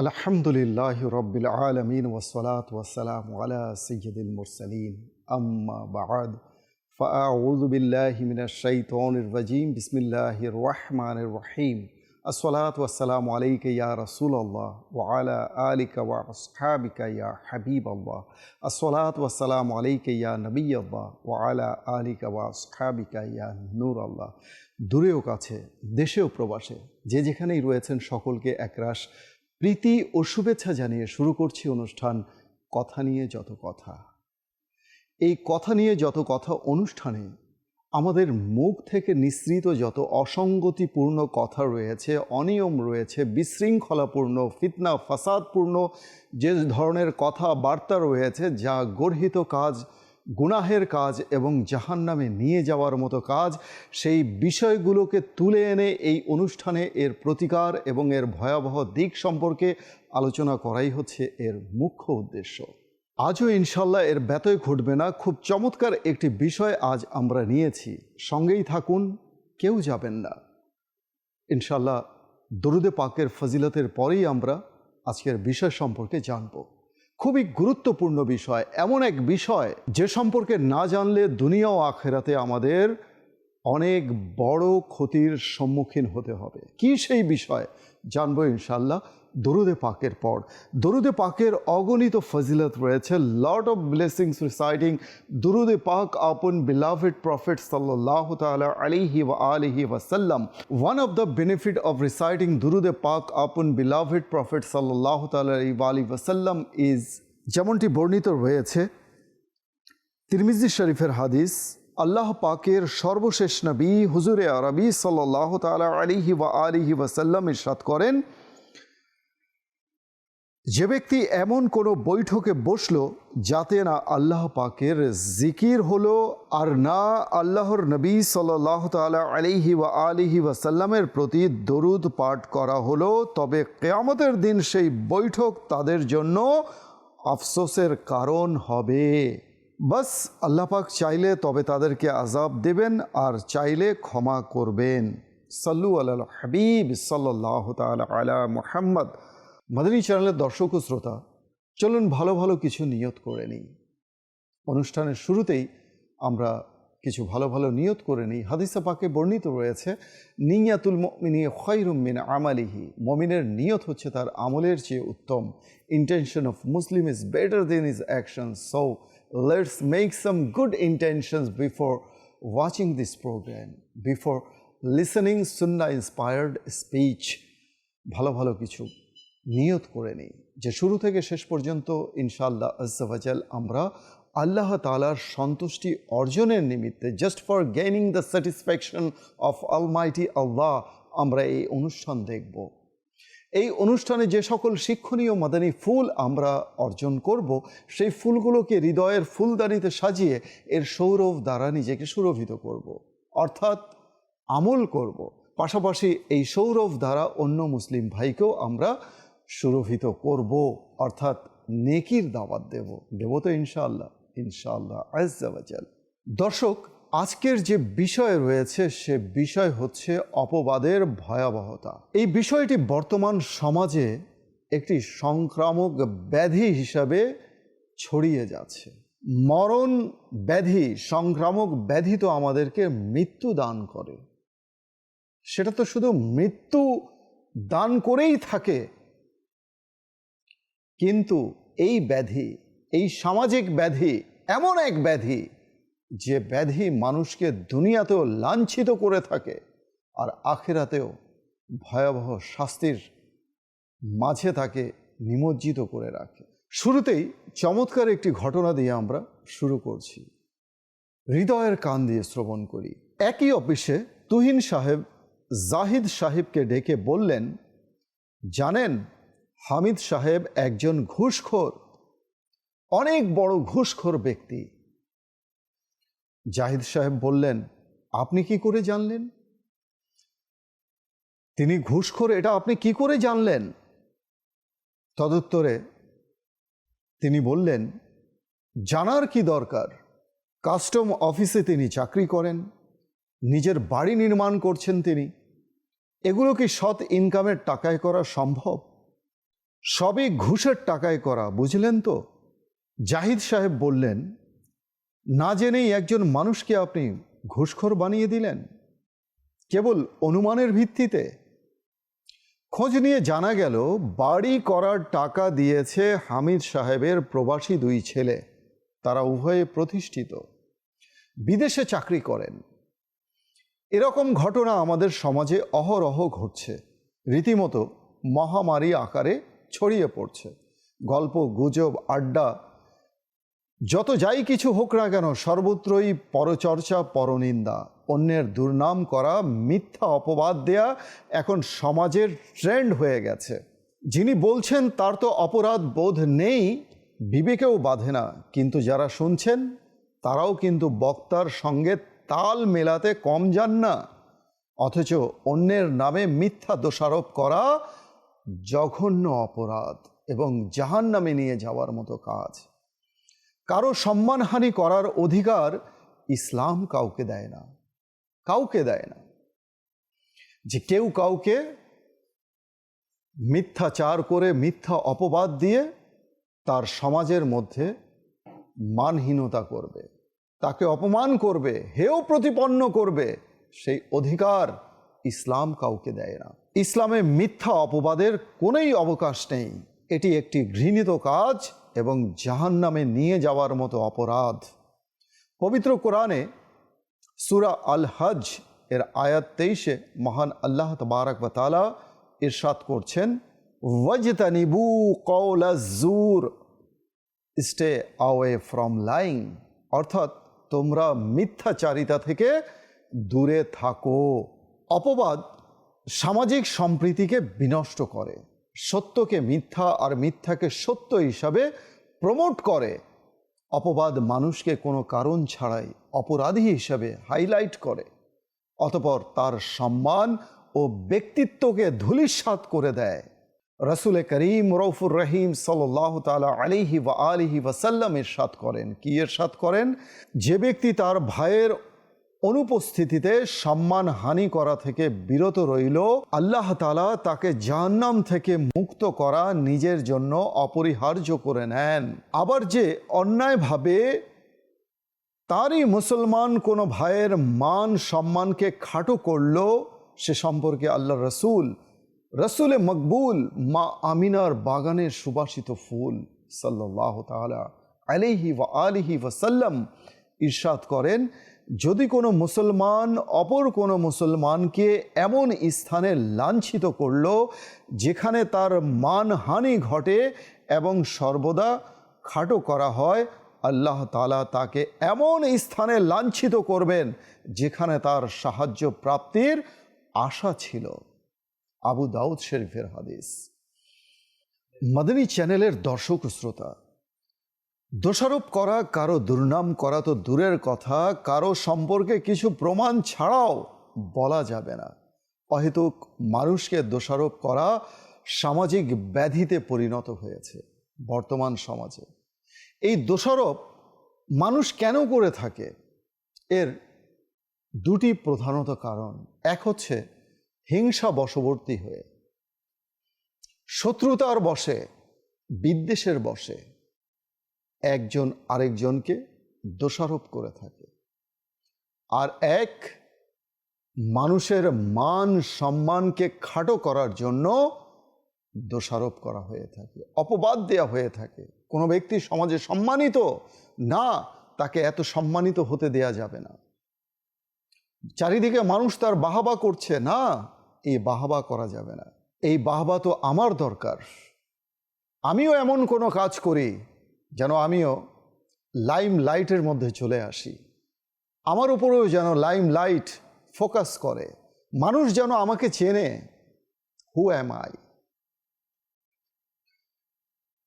আলহামদুলিল্লাহ রব্বিল আলমিন ওসলাত ওসালাম আলা সৈয়দুল মুরসালিন আম্মা বাদ فأعوذ بالله من الشيطان الرجيم بسم الله الرحمن الرحيم الصلاة والسلام عليك يا رسول الله وعلى آلك وأصحابك يا حبيب الله الصلاة والسلام عليك يا نبي الله وعلى آلك وأصحابك يا نور الله দূরেও কাছে দেশেও প্রবাসে যে যেখানেই রয়েছেন সকলকে একরাশ প্রীতি ও শুভেচ্ছা জানিয়ে শুরু করছি অনুষ্ঠান কথা নিয়ে যত কথা। এই কথা নিয়ে যত কথা অনুষ্ঠানে আমাদের মুখ থেকে নিঃসৃত যত অসঙ্গতিপূর্ণ কথা রয়েছে, অনিয়ম রয়েছে, বিশৃঙ্খলাপূর্ণ, ফিতনা, ফাসাদপূর্ণ, যে ধরনের কথা বার্তা রয়েছে যা গর্হিত কাজ গুনাহের কাজ এবং জাহান্নামে নিয়ে যাওয়ার মতো কাজ, সেই বিষয়গুলোকে তুলে এনে এই অনুষ্ঠানে এর প্রতিকার এবং এর ভয়াবহ দিক সম্পর্কে আলোচনা করাই হচ্ছে এর মুখ্য উদ্দেশ্য। আজও ইনশাল্লাহ এর ব্যতয় ঘটবে না। খুব চমৎকার একটি বিষয় আজ আমরা নিয়েছি। সঙ্গেই থাকুন, কেউ যাবেন না। ইনশাল্লাহ দরুদে পাকের ফজিলতের পরেই আমরা আজকের বিষয় সম্পর্কে জানব। খুবই গুরুত্বপূর্ণ বিষয়, এমন এক বিষয় যে সম্পর্কে না জানলে দুনিয়া ও আখেরাতে আমাদের অনেক বড় ক্ষতির সম্মুখীন হতে হবে। কি সেই বিষয়? জানব ইনশাল্লাহ দরুদে পাকের পর। দরুদে পাকের অগণিত ফজিলত রয়েছে। লর্ড অফ ব্লেসিংস রিসাইডিং দরুদে পাক আপন বিলাভেড প্রফেট সাল্লাহ তালা আলিহি ওয়া আলিহি ওয়াসাল্লাম one of the benefit of reciting দরুদে পাক আপন বিলাভেড প্রফেট সাল্লাহ তালা আলি আলি ওয়াসাল্লাম ইজ যেমনটি বর্ণিত রয়েছে, তিরমিজি শরীফের হাদিস, আল্লাহ পাকের সর্বশেষ নবী হুজুরে আরবি সাল্লাহ তালা আলিহি ওয়া আলিহি ওয়াসাল্লাম ইরশাদ করেন যে ব্যক্তি এমন কোনো বৈঠকে বসল যাতে না আল্লাহ পাকের জিকির হলো আর না আল্লাহর নবী সাল্লাহ তালা আলিহি ওয়া আলিহি ওয়াসাল্লামের প্রতি দরুদ পাঠ করা হলো, তবে কেয়ামতের দিন সেই বৈঠক তাদের জন্য আফসোসের কারণ হবে। বাস আল্লাপাক চাইলে তবে তাদেরকে আজাব দেবেন আর চাইলে ক্ষমা করবেন। সাল্লু আল্লাহ হাবিব সাল্লাহ তালা আলা মোহাম্মদ। মাদানী চ্যানেলের দর্শক ও শ্রোতা, চলুন ভালো ভালো কিছু নিয়ত করে নিই। অনুষ্ঠানের শুরুতেই আমরা কিছু ভালো ভালো নিয়ত করে নিই। হাদিসা পাকে বর্ণিত রয়েছে, নিয়াতুল মমিনী খৈরুমিন আমালিহি। মমিনের নিয়ত হচ্ছে তার আমলের চেয়ে উত্তম। Intention of Muslim is better than is action so let's make some good intentions before watching this programme before listening Sunnah inspired speech ভালো ভালো কিছু নিয়ত করে নিই যে শুরু থেকে শেষ পর্যন্ত ইনশাআল্লাহ আজ্জাল আমরা আল্লাহ তালার সন্তুষ্টি অর্জনের নিমিত্তে just for gaining the satisfaction of almighty আল্লাহ আমরা এই অনুষ্ঠান দেখব এই অনুষ্ঠানে যে সকল শিক্ষণীয় মাদানী ফুল আমরা অর্জন করব, সেই ফুলগুলোকে হৃদয়ের ফুলদানিতে সাজিয়ে এর সৌরভ দ্বারা নিজেকে সুরভিত করব। অর্থাৎ আমল করব। পাশাপাশি এই সৌরভ দ্বারা অন্য মুসলিম ভাইকেও আমরা সুরভিত করব, অর্থাৎ নেকির দাওয়াত দেব। দেব তো ইনশাআল্লাহ ইনশাআল্লাহ আজাল দর্শক, আজকের যে বিষয় রয়েছে, সে বিষয় হচ্ছে অপবাদের ভয়াবহতা। এই বিষয়টি বর্তমান সমাজে একটি সংক্রামক ব্যাধি হিসাবে ছড়িয়ে যাচ্ছে। মরণ ব্যাধি, সংক্রামক ব্যাধি তো আমাদেরকে মৃত্যু দান করে। সেটা তো শুধু মৃত্যু দান করেই থাকে কিন্তু এই ব্যাধি, এই সামাজিক ব্যাধি, এমন এক ব্যাধি, যে ব্যাধি মানুষকে দুনিয়াতেও লাঞ্ছিত করে থাকে আর আখেরাতেও ভয়াবহ শাস্তির মাঝে তাকে নিমজ্জিত করে রাখে। শুরুতেই চমৎকার একটি ঘটনা দিয়ে আমরা শুরু করছি। হৃদয়ের কান দিয়ে শ্রবণ করি। একই অফিসে তুহিন সাহেব জাহিদ সাহেবকে ডেকে বললেন, জানেন হামিদ সাহেব একজন ঘুষখোর, অনেক বড় ঘুষখোর ব্যক্তি। জাহিদ সাহেব বললেন, আপনি কি করে জানলেন? তিনি ঘুষখোর, এটা আপনি কি করে জানলেন? তদুত্তরে তিনি বললেন, জানার কি দরকার? কাস্টম অফিসে তিনি চাকরি করেন, নিজের বাড়ি নির্মাণ করছেন তিনি। এগুলো কি সৎ ইনকামের টাকায় করা সম্ভব? সবই ঘুষের টাকায় করা, বুঝলেন তো? জাহিদ সাহেব বললেন, না জেনেই একজন মানুষকে আপনি ঘুষখোর বানিয়ে দিলেন? কেবল অনুমানের ভিত্তিতে? খোঁজ নিয়ে জানা গেল, বাড়ি করার টাকা দিয়েছে হামিদ সাহেবের প্রবাসী দুই ছেলে। তারা উভয়ে প্রতিষ্ঠিত। বিদেশে চাকরি করেন। এরকম ঘটনা আমাদের সমাজে অহরহ ঘটছে। রীতিমতো মহামারী আকারে ছড়িয়ে পড়ছে। গল্প, গুজব, আড্ডা, যত যাই কিছু হোক না কেন, সর্বত্রই পরচর্চা, পরনিন্দা। অন্যের দুর্নাম করা, মিথ্যা অপবাদ দেয়া এখন সমাজের ট্রেন্ড হয়ে গেছে। যিনি বলছেন তার তো অপরাধ বোধ নেই, বিবেকেও বাঁধে না। কিন্তু যারা শুনছেন, তারাও কিন্তু বক্তার সঙ্গে তাল মেলাতে কম যান না। অথচ অন্যের নামে মিথ্যা দোষারোপ করা জঘন্য অপরাধ এবং জাহান নামে নিয়ে যাওয়ার মতো কাজ। কারও সম্মানহানি করার অধিকার ইসলাম কাউকে দেয় না। কাউকে দেয় না। যে কেউ কাউকে মিথ্যাচার করে, মিথ্যা অপবাদ দিয়ে তার সমাজের মধ্যে মানহীনতা করবে। তাকে অপমান করবে হেও প্রতিপন্ন করবে, সেই অধিকার ইসলাম কাউকে দেয় না। ইসলামে মিথ্যা অপবাদের কোনোই অবকাশ নেই। এটি একটি ঘৃণিত কাজ এবং জাহান নামে নিয়ে যাওয়ার মতো অপরাধ। পবিত্র কোরআনে সুরা আল হজ এর আয়াত তেইশে মহান আল্লাহ তবারক তালা ইরশাদ করছেন, ওয়াজতানিবু কৌলা জুর স্টে আওয়ে ফ্রম লাইং। অর্থাৎ তোমরা মিথ্যাচারিতা থেকে দূরে থাকো। অপবাদ সামাজিক সম্প্রীতিকে বিনষ্ট করে, সত্যকে মিথ্যা আর মিথ্যাকে সত্য হিসাবে প্রমোট করে। অপবাদ মানুষকে কোনো কারণ ছাড়াই অপরাধী হিসাবে হাইলাইট করে, অতপর তার সম্মান ও ব্যক্তিত্বকে ধূলিসাৎ করে দেয়। রসুল করিম রৌফুর রহিম সাল্লাহ তালা আলিহি ওয়া আলিহি ওয়াসাল্লাম এরশাদ করেন। কি এরশাদ করেন? যে ব্যক্তি তার ভাইয়ের অনুপস্থিতিতে সম্মান হানি করা থেকে বিরত রইল। আল্লাহ তালা তাকে জাহান্নাম থেকে মুক্ত করা নিজের জন্য অপরিহার্য করে নেন। আবার যে অন্যায়ভাবে তারই মুসলমান কোনো ভাইয়ের মান সম্মানকে খাটো করল, সে সম্পর্কে আল্লাহ রসুল, রসুলে মকবুল মা আমিনার বাগানের সুবাসিত ফুল সাল্লাহ তালা আলিহি ওয়া আলিহি ওয়াসাল্লাম ইরশাদ করেন। যদি কোনো মুসলমান, অপর কোনো মুসলমানকে এমন স্থানে লাঞ্ছিত করল, যেখানে তার মানহানি ঘটে এবং সর্বদা খাটো করা হয়, আল্লাহ তালা তাকে এমন স্থানে লাঞ্ছিত করবেন, যেখানে তার সাহায্য প্রাপ্তির আশা ছিল। আবু দাউদ শরীফের হাদিস। মাদানী চ্যানেলের দর্শক শ্রোতা দোষারোপ করা, কারও দুর্নাম করা তো দূরের কথা, কারও সম্পর্কে কিছু প্রমাণ ছাড়াও বলা যাবে না। অহেতুক মানুষকে দোষারোপ করা সামাজিক ব্যাধিতে পরিণত হয়েছে বর্তমান সমাজে। এই দোষারোপ মানুষ কেন করে থাকে? এর দুটি প্রধানত কারণ। এক হচ্ছে হিংসা বশবর্তী হয়ে, শত্রুতার বসে বিদ্বেষের বসে একজন আরেকজনকে দোষারোপ করে থাকে। আর এক, মানুষের মান সম্মানকে খাটো করার জন্য দোষারোপ করা হয়ে থাকে, অপবাদ দেয়া হয়ে থাকে। কোনো ব্যক্তি সমাজে সম্মানিত না, তাকে এত সম্মানিত হতে দেয়া যাবে না। চারিদিকে মানুষ তার বাহাবা করছে, না, এই বাহাবা করা যাবে না। এই বাহবা তো আমার দরকার। আমিও এমন কোনো কাজ করি যেন আমিও লাইম লাইটের মধ্যে চলে আসি। আমার উপরেও যেন লাইম লাইট ফোকাস করে। মানুষ যেন আমাকে চেনে হু অ্যাম আই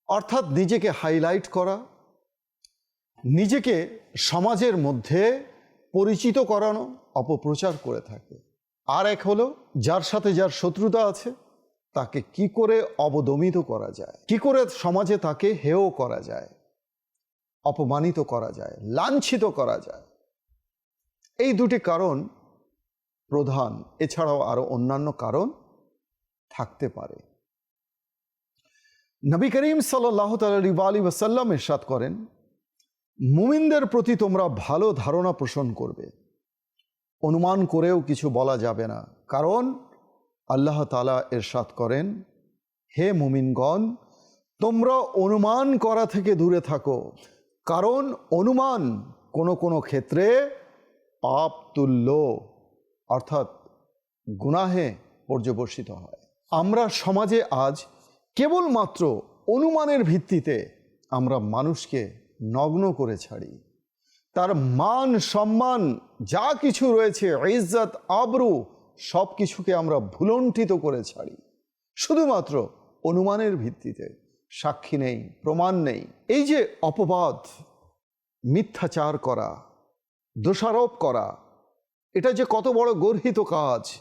অর্থাৎ নিজেকে হাইলাইট করা, নিজেকে সমাজের মধ্যে পরিচিত করানো, অপপ্রচার করে থাকে। আর এক হলো, যার সাথে যার শত্রুতা আছে তাকে কি করে অবদমিত করা যায়? কি করে সমাজে তাকে হেয় করা যায়? অপমানিত করা যায়? লাঞ্ছিত করা যায়? এই দুটি কারণ প্রধান। এছাড়াও আরও অন্যান্য কারণ থাকতে পারে। নবী করিম সাল্লাহ তালী ওসাল্লাম ইরশাদ করেন, মুমিনদের প্রতি তোমরা ভালো ধারণা পোষণ করবে। অনুমান করেও কিছু বলা যাবে না। কারণ আল্লাহ তালা এরশাদ করেন, হে মুমিনগণ, তোমরা অনুমান করা থেকে দূরে থাকো, কারণ অনুমান কোনো কোনো ক্ষেত্রে পাপ তুল্য অর্থাৎ গুনাহে পর্যবসিত হয়। আমরা সমাজে আজ কেবলমাত্র অনুমানের ভিত্তিতে আমরা মানুষকে নগ্ন করে ছাড়ি। তার মান সম্মান যা কিছু রয়েছে, ইজ্জত, আবরু সব কিছুকে আমরা ভুলণ্ঠিত করে ছাড়ি। শুধুমাত্র অনুমানের ভিত্তিতে সাক্ষী নেই, প্রমাণ নেই। এই যে অপবাদ, মিথ্যাচার করা, দোষারোপ করা, এটা যে কত বড় গর্হিত কাজ,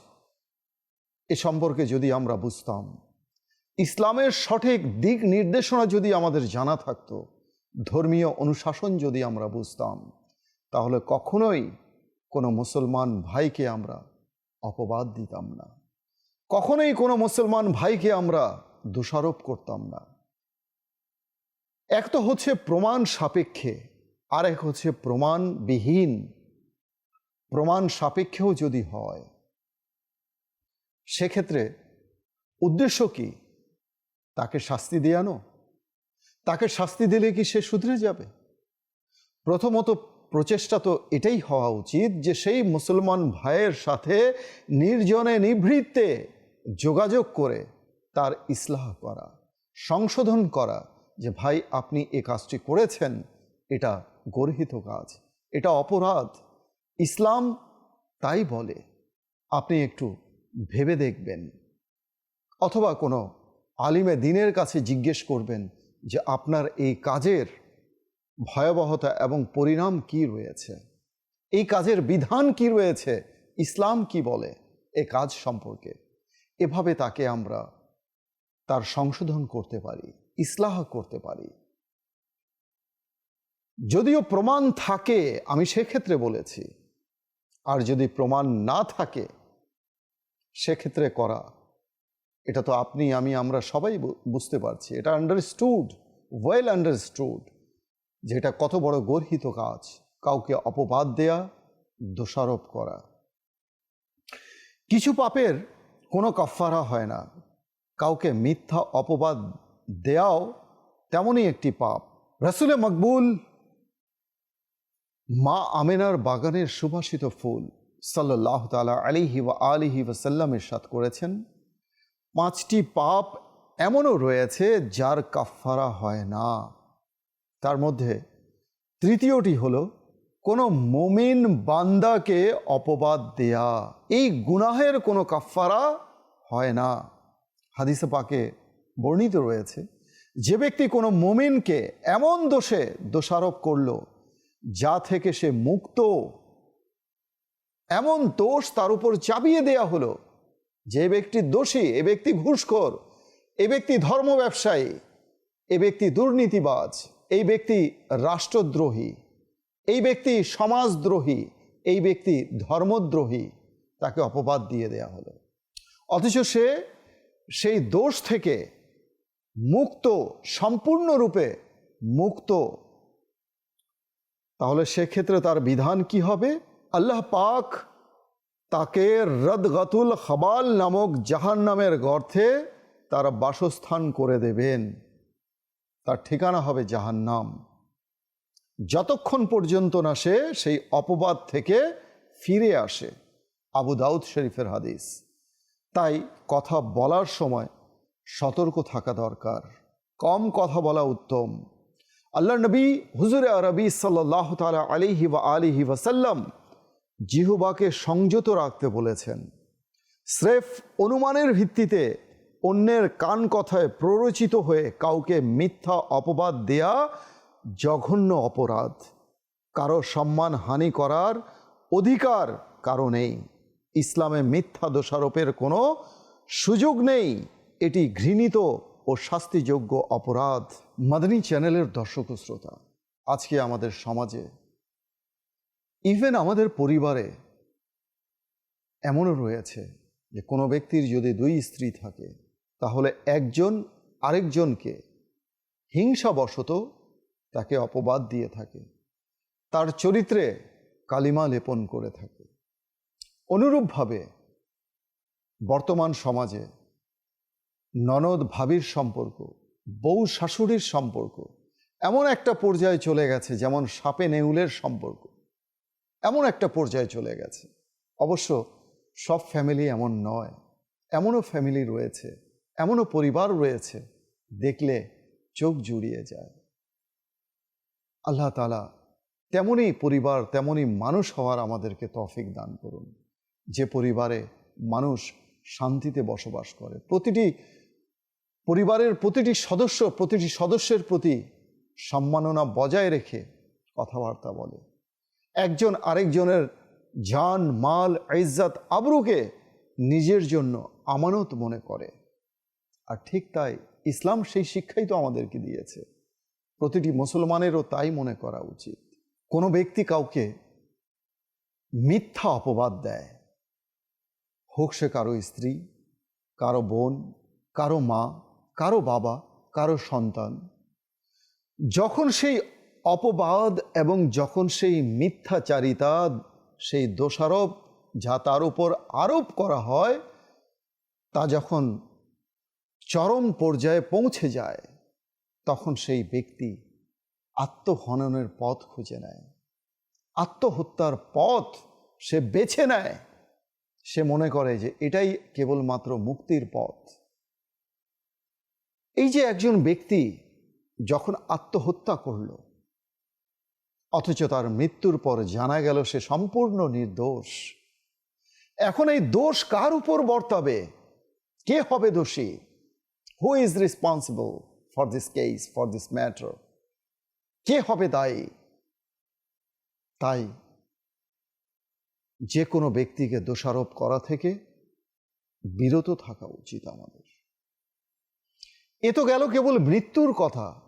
এ সম্পর্কে যদি আমরা বুঝতাম, ইসলামের সঠিক দিক নির্দেশনা যদি আমাদের জানা থাকতো, ধর্মীয় অনুশাসন যদি আমরা বুঝতাম, তাহলে কখনোই কোনো মুসলমান ভাইকে আমরা অপবাদ দিতাম না। কখনোই কোনো মুসলমান ভাইকে আমরা দোষারোপ করতাম না। এক তো হচ্ছে প্রমাণ সাপেক্ষে আর এক হচ্ছে প্রমাণবিহীন। প্রমাণ সাপেক্ষেও যদি হয়, সেক্ষেত্রে উদ্দেশ্য কি? তাকে শাস্তি দেয়ানো তাকে শাস্তি দিলে কি সে শুধরে যাবে? প্রথমত প্রচেষ্টা তো এটাই হওয়া উচিত যে সেই মুসলমান ভাইয়ের সাথে নির্জনে নিভৃত্তে যোগাযোগ করে তার ইসলাহ করা, সংশোধন করা যে ভাই আপনি এ কাজটি করেছেন, এটা গর্হিত কাজ, এটা অপরাধ। ইসলাম তাই বলে, আপনি একটু ভেবে দেখবেন। অথবা কোনো আলিমে দিনের কাছে জিজ্ঞেস করবেন যে আপনার এই কাজের ভয়াবহতা এবং পরিণাম কি রয়েছে? এই কাজের বিধান কি রয়েছে? ইসলাম কি বলে এ কাজ সম্পর্কে? এভাবে তাকে আমরা তার সংশোধন করতে পারি, ইসলাহ করতে পারি। যদিও প্রমাণ থাকে, আমি সেক্ষেত্রে বলেছি। আর যদি প্রমাণ না থাকে, সেক্ষেত্রে করা। এটা তো আপনি, আমি, আমরা সবাই বুঝতে পারছি। এটা আন্ডারস্টুড ওয়েল আন্ডারস্টুড যে এটা কত বড় গর্হিত কাজ। কাউকে অপবাদ দেয়া, দোষারোপ করা। কিছু পাপের কোনো কাফারা হয় না। কাউকে মিথ্যা অপবাদ দেয়াও তেমনই একটি পাপ। রসুলে মকবুল মা আমেনার বাগানের সুভাষিত ফুল সাল্লাহ তালা আলিহি ওয়া আলিহি ওয়াসাল্লামের সাথ করেছেন। পাঁচটি পাপ এমনও রয়েছে যার কাফারা হয় না। তার মধ্যে তৃতীয়টি হলো, কোনো মমিন বান্দাকে অপবাদ দেয়া। এই গুনাহের কোনো কাফারা হয় না। হাদিসে পাকে বর্ণিত রয়েছে, যে ব্যক্তি কোনো মমিনকে এমন দোষে দোষারোপ করল, যা থেকে সে মুক্ত, এমন দোষ তার উপর চাপিয়ে দেয়া হলো, যে ব্যক্তি দোষী, এ ব্যক্তি ঘুষখোর, এ ব্যক্তি ধর্ম ব্যবসায়ী এ ব্যক্তি দুর্নীতিবাজ। এই ব্যক্তি রাষ্ট্রদ্রোহী, এই ব্যক্তি সমাজদ্রোহী, এই ব্যক্তি ধর্মদ্রোহী, তাকে অপবাদ দিয়ে দেয়া হলো। অথচ সে সেই দোষ থেকে মুক্ত, সম্পূর্ণরূপে মুক্ত। তাহলে সেক্ষেত্রে তার বিধান কি হবে? আল্লাহ পাক তাকে রদগতুল খবাল নামক জাহান নামের গর্থে তার বাসস্থান করে দেবেন। তার ঠিকানা হবে জাহান্নাম। যতক্ষণ পর্যন্ত না সে সেই অপবাদ থেকে ফিরে আসে, আবু দাউদ শরীফের হাদিস। তাই কথা বলার সময় সতর্ক থাকা দরকার। কম কথা বলা উত্তম। আল্লাহ নবী হুজুরে আরবি সাল্লাহ তালা আলিহি ওয়া আলিহি ওয়াসাল্লাম জিহুবাকে সংযত রাখতে বলেছেন। স্রেফ অনুমানের ভিত্তিতে অন্যের কান কথায় প্ররোচিত হয়ে কাউকে মিথ্যা অপবাদ দেয়া জঘন্য অপরাধ। কারও সম্মান হানি করার অধিকার কারও নেই। ইসলামে মিথ্যা দোষারোপের কোনো সুযোগ নেই। এটি ঘৃণিত ও শাস্তিযোগ্য অপরাধ। মাদানী চ্যানেলের দর্শক শ্রোতা, আজকে আমাদের সমাজে ইভেন আমাদের পরিবারে এমনও রয়েছে যে কোনো ব্যক্তির যদি দুই স্ত্রী থাকে তাহলে একজন আরেকজনকে হিংসাবশত তাকে অপবাদ দিয়ে থাকে। তার চরিত্রে কালিমা লেপন করে থাকে। অনুরূপভাবে বর্তমান সমাজে ননদ ভাবির সম্পর্ক, বউ শাশুড়ির সম্পর্ক এমন একটা পর্যায়ে চলে গেছে যেমন সাপে নেউলের সম্পর্ক। এমন একটা পর্যায়ে চলে গেছে। অবশ্য সব ফ্যামিলি এমন নয়, এমনও ফ্যামিলি রয়েছে এমনও পরিবার রয়েছে, দেখলে চোখ জুড়িয়ে যায়। আল্লাহ তালা তেমনই পরিবার, তেমনই মানুষ হওয়ার আমাদেরকে তফিক দান করুন। যে পরিবারে মানুষ শান্তিতে বসবাস করে, প্রতিটি পরিবারের প্রতিটি সদস্য, প্রতিটি সদস্যের প্রতি সম্মাননা বজায় রেখে কথাবার্তা বলে। একজন আরেকজনের জান, মাল, ইজ্জত, আবরুকে নিজের জন্য আমানত মনে করে। আর ঠিক তাই ইসলাম সেই শিক্ষাই তো আমাদেরকে দিয়েছে। প্রতিটি মুসলমানেরও তাই মনে করা উচিত। কোনো ব্যক্তি কাউকে মিথ্যা অপবাদ দেয়। হোক সে কারও স্ত্রী, কারও বোন, কারও মা, কারও বাবা, কারও সন্তান। যখন সেই অপবাদ এবং যখন সেই মিথ্যাচারিতা, সেই দোষারোপ যা তার উপর আরোপ করা হয়, তা যখন চরম পর্যায়ে পৌঁছে যায়, তখন সেই ব্যক্তি আত্মহননের পথ খুঁজে নেয়। আত্মহত্যার পথ সে বেছে নেয়। সে মনে করে যে এটাই কেবলমাত্র মুক্তির পথ। এই যে একজন ব্যক্তি যখন আত্মহত্যা করল, অথচ তার মৃত্যুর পর জানা গেল সে সম্পূর্ণ নির্দোষ। এখন এই দোষ কার উপর বর্তাবে? কে হবে দোষী? Who is responsible for this case for this matter কে হবে দায়ী? তাই যে কোনো ব্যক্তিকে দোষারোপ করা থেকে বিরত থাকা উচিত আমাদের। এ তো গেল কেবল মৃত্যুর কথা।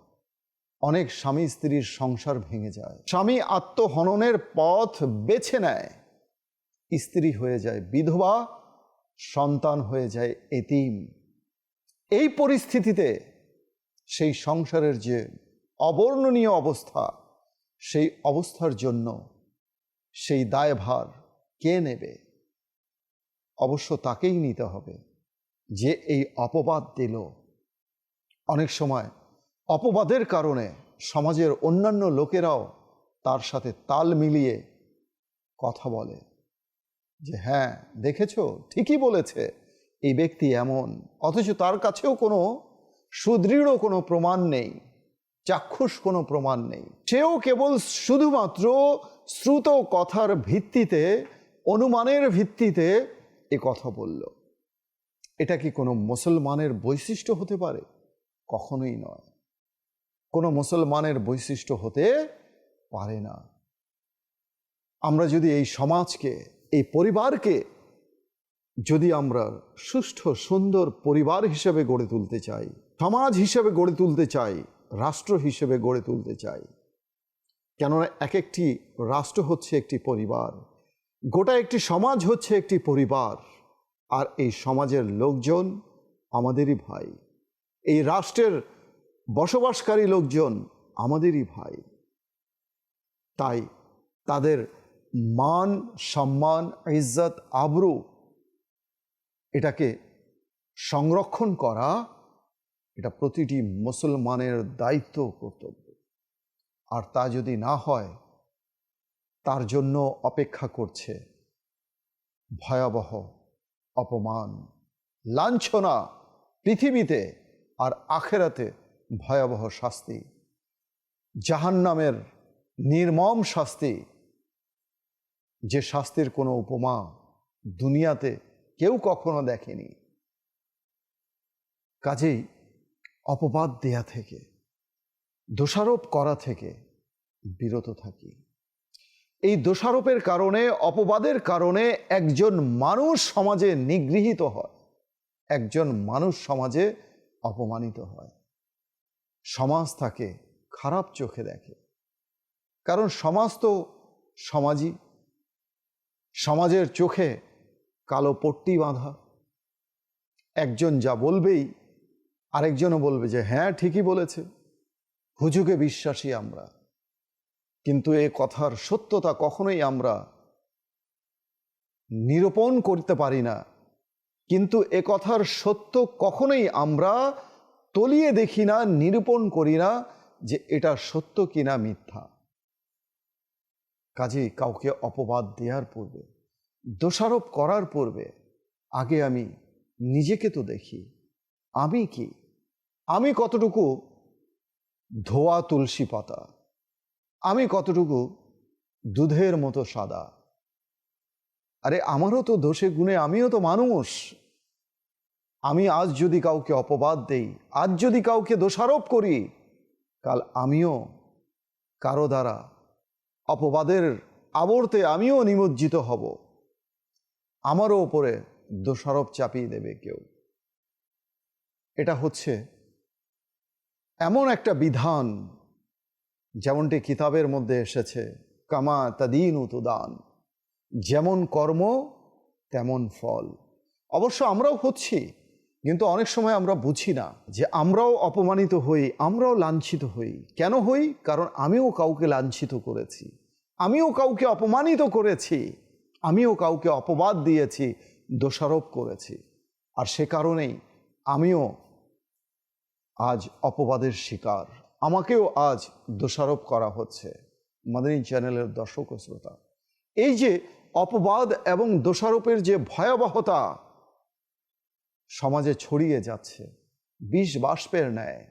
অনেক স্বামী স্ত্রীর সংসার ভেঙে যায়। স্বামী আত্মহননের পথ বেছে নেয়। স্ত্রী হয়ে যায় বিধবা, সন্তান হয়ে যায় এতিম। এই পরিস্থিতিতে সেই সংসারের যে অবর্ণনীয় অবস্থা, সেই অবস্থার জন্য সেই দায়ভার কে নেবে? অবশ্য তাকেই নিতে হবে। যে এই অপবাদ দিল, অনেক সময় অপবাদের কারণে সমাজের অন্যান্য লোকেরাও তার সাথে তাল মিলিয়ে কথা বলে। যে হ্যাঁ দেখেছ? ঠিকই বলেছে। এই ব্যক্তি এমন। অথচ তার কাছেও কোনো সুদৃঢ় কোনো প্রমাণ নেই, চাক্ষুষ কোনো প্রমাণ নেই। সেও কেবল শুধুমাত্র শ্রুত কথার ভিত্তিতে, অনুমানের ভিত্তিতে এ কথা বলল। এটা কি কোনো মুসলমানের বৈশিষ্ট্য হতে পারে? কখনোই নয়। কোনো মুসলমানের বৈশিষ্ট্য হতে পারে না। আমরা যদি এই সমাজকে, এই পরিবারকে যদি আমরা সুষ্ঠু, সুন্দর পরিবার হিসেবে গড়ে তুলতে চাই, সমাজ হিসেবে গড়ে তুলতে চাই, রাষ্ট্র হিসেবে গড়ে তুলতে চাই, কেননা এক একটি রাষ্ট্র হচ্ছে একটি পরিবার, গোটা একটি সমাজ হচ্ছে একটি পরিবার, আর এই সমাজের লোকজন আমাদেরই ভাই, এই রাষ্ট্রের বসবাসকারী লোকজন আমাদেরই ভাই। তাই তাদের মান, সম্মান, ইজ্জত, আবরু এটাকে সংরক্ষণ করা, এটা প্রতিটি মুসলমানের দায়িত্ব কর্তব্য। আর তা যদি না হয়, তার জন্য অপেক্ষা করছে ভয়াবহ অপমান, লাঞ্ছনা পৃথিবীতে আর আখেরাতে ভয়াবহ শাস্তি, জাহান্নামের নির্মম শাস্তি, যে শাস্তির কোনো উপমা দুনিয়াতে কেউ কখনো দেখেনি। কাজেই অপবাদ দেয়া থেকে, দোষারোপ করা থেকে বিরত থাকি। এই দোষারোপের কারণে, অপবাদের কারণে একজন মানুষ সমাজে নিগৃহীত হয়। একজন মানুষ সমাজে অপমানিত হয়। সমাজ তাকে খারাপ চোখে দেখে। কারণ সমাজ তো সমাজই। সমাজের চোখে কালো পট্টি বাঁধা। একজন যা বলবেই, আরেকজনও বলবে যে হ্যাঁ ঠিকই বলেছে। হুজুগে বিশ্বাসী আমরা। কিন্তু এ কথার সত্যতা কখনোই আমরা নিরূপণ করতে পারি না। কিন্তু এ কথার সত্য কখনোই আমরা তলিয়ে দেখি না, নিরূপণ করি না যে, এটা সত্য কিনা মিথ্যা। কাজেই কাউকে অপবাদ দেওয়ার পূর্বে দোষারোপ করার পূর্বে আগে আমি নিজেকে তো দেখি। আমি কি? আমি কতটুকু ধোয়া তুলসী পাতা? আমি কতটুকু দুধের মতো সাদা? আরে আমারও তো দোষে গুণে আমিও তো মানুষ। আমি আজ যদি কাউকে অপবাদ দেই, আজ যদি কাউকে দোষারোপ করি, কাল আমিও কারও দ্বারা অপবাদের আবর্তে আমিও নিমজ্জিত হব। আমারও ওপরে দোষারোপ চাপিয়ে দেবে কেউ। এটা হচ্ছে এমন একটা বিধান, যেমনটি কিতাবের মধ্যে এসেছে, কামা তাদিন উতুদান যেমন কর্ম, তেমন ফল। অবশ্য আমরাও হচ্ছি, কিন্তু অনেক সময় আমরা বুঝি না যে আমরাও অপমানিত হই, আমরাও লাঞ্ছিত হই। কেন হই? কারণ আমিও কাউকে লাঞ্ছিত করেছি। আমিও কাউকে অপমানিত করেছি। আমিও কাউকে অপবাদ দিয়েছি, দোষারোপ করেছি। আর সে কারণেই আমিও আজ অপবাদের শিকার। আমাকেও আজ দোষারোপ করা হচ্ছে, মাদানী চ্যানেলের দর্শক শ্রোতা। এই যে অপবাদ এবং দোষারোপের যে ভয়াবহতা, সমাজে ছড়িয়ে যাচ্ছে, বিষ বাষ্পের ন্যায়,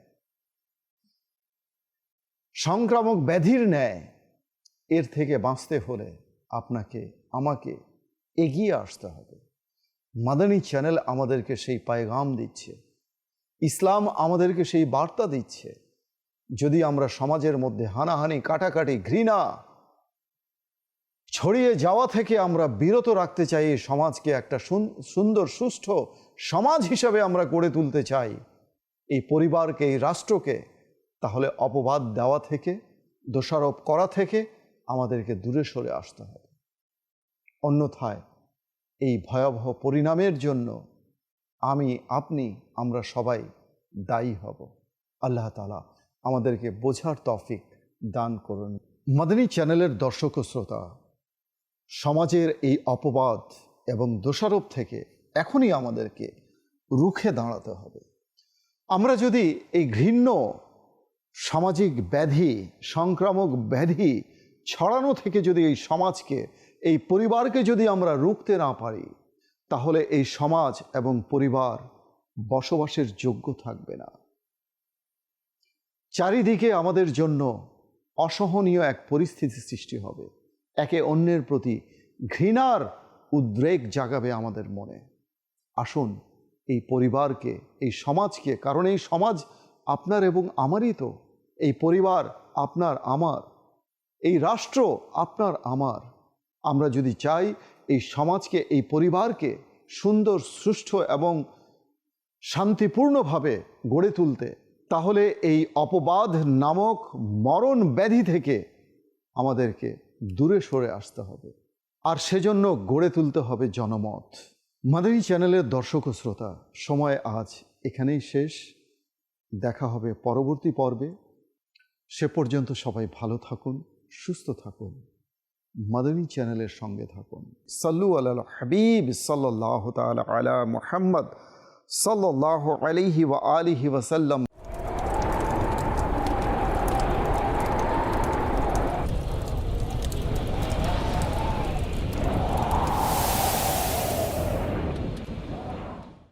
সংক্রামক ব্যাধির ন্যায়, এর থেকে বাঁচতে হলে আপনাকে আমাকে এগিয়ে আসতে হবে। মাদানী চ্যানেল আমাদেরকে সেই পায়গাম দিচ্ছে। ইসলাম আমাদেরকে সেই বার্তা দিচ্ছে। যদি আমরা সমাজের মধ্যে হানাহানি, কাটাকাটি, ঘৃণা ছড়িয়ে যাওয়া থেকে আমরা বিরত রাখতে চাই সমাজকে একটা সুন্দর, সুষ্ঠ সমাজ হিসাবে আমরা গড়ে তুলতে চাই, এই পরিবারকে, এই রাষ্ট্রকে, তাহলে অপবাদ দেওয়া থেকে, দোষারোপ করা থেকে আমাদেরকে দূরে সরে আসতে হবে। অন্যথায় এই ভয়াবহ পরিণামের জন্য আমি, আপনি, আমরা সবাই দায়ী হব। আল্লাহ তালা আমাদেরকে বোঝার তফিক দান করুন। মাদানী চ্যানেলের দর্শক ও শ্রোতা, সমাজের এই অপবাদ এবং দোষারোপ থেকে এখনই আমাদেরকে রুখে দাঁড়াতে হবে। আমরা যদি এই ঘৃণ্য সামাজিক ব্যাধি, সংক্রামক ব্যাধি ছড়ানো থেকে যদি এই সমাজকে এই পরিবারকে যদি আমরা রুখতে না পারি, তাহলে এই সমাজ এবং পরিবার বসবাসের যোগ্য থাকবে না। চারিদিকে আমাদের জন্য অসহনীয় এক পরিস্থিতি সৃষ্টি হবে। একে অন্যের প্রতি ঘৃণার উদ্রেক জাগাবে আমাদের মনে। আসুন, এই পরিবারকে, এই সমাজকে, কারণ এই সমাজ আপনার এবং আমারই তো। এই পরিবার আপনার, আমার। এই রাষ্ট্র আপনার, আমার। আমরা যদি চাই এই সমাজকে, এই পরিবারকে সুন্দর, সুষ্ঠু এবং শান্তিপূর্ণভাবে গড়ে তুলতে, তাহলে এই অপবাদ নামক মরণ ব্যাধি থেকে আমাদেরকে দূরে সরে আসতে হবে। আর সেজন্য গড়ে তুলতে হবে জনমত। মাদানী চ্যানেলের দর্শক ও শ্রোতা, সময় আজ এখানেই শেষ। দেখা হবে পরবর্তী পর্বে। সে পর্যন্ত সবাই ভালো থাকুন, সুস্থ থাকুন। মাদানী চ্যানেলের সঙ্গে থাকুন। সাল্লু আল হাবিব সাল্লাহ তাল আলা মোহাম্মদ সাল্লাহ আলিহি ওয়া আলিহি ওয়াসাল্লাম